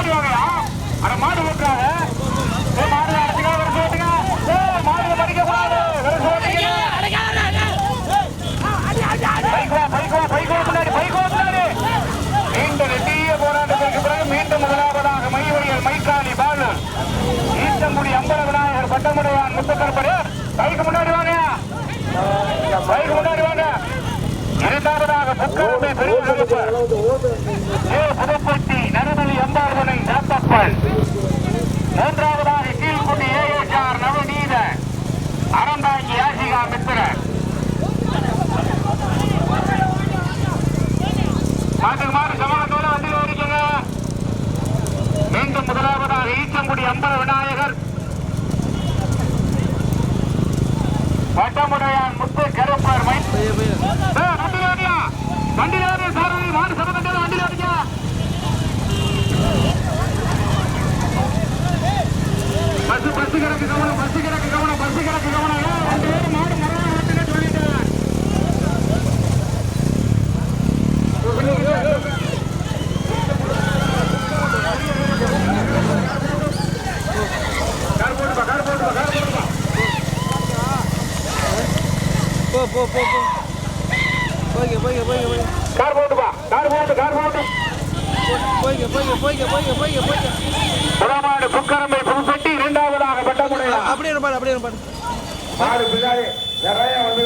அட மாடு ஓட்டுறாங்க. மாடு அடிச்சுக்க வர சொல்லுங்க மாடு படிக்க கூடாது. வர சொல்லுங்க பைக் வா பைக் வா பைக் முன்னாடி பைக் நீண்ட நெட்டிய போராட்டத்திற்கு பிறகு மீண்டும் முதலாவதாக மைவழியல் மைக்காலி பாலு. ஈச்சங்குடி அம்பல விநாயகர் பட்டமுடையான் முத்தக்கருப்பரு பைக் முன்னாடி வாங்க. பைக் முன்னாடி வாங்க. இரண்டாவதாக புக்கரம்பை பெரிய மாட்டுக்கு மாடு சமணத்தோட வண்டியில் ஓடிக்கங்க மீண்டும் முதலாவதாக ஈச்சங்குடி அம்பல விநாயகர். வட்டமுடையான் முத்து கருப்பார் வண்டியில் ஓடியா வண்டியில் ஓடியா சாரதி மாடு சமணத்தோட வண்டியில் ஓடிக்க பஸ் பஸ் கிடக்கு கவனம் பஸ் கிடக்கு கவனம் பஸ் கிடக்கு கவனம் ஏய், ரெண்டு பேரும் மாடு மரம் ஓட்டுங்க சொல்லிட்டேன் கார் போட்டுப்பா கார் போட்டுப்பா கார் போட்டுப்பா போ போ போ போ. போய்ங்க போய்ங்க போய்ங்க போய்ங்க கார் போட்டுப்பா கார் போட்டு கார் போட்டு. போய்ங்க போய்ங்க போய்ங்க போய்ங்க போய்ங்க போய்ங்க புறமாடு புக்கரம்பை புதுப்பட்டி இரண்டாவதாக பட்டமுடையா அப்படியே பாரு அப்படியே பாரு மாடு பின்னாடி நிறைய வந்து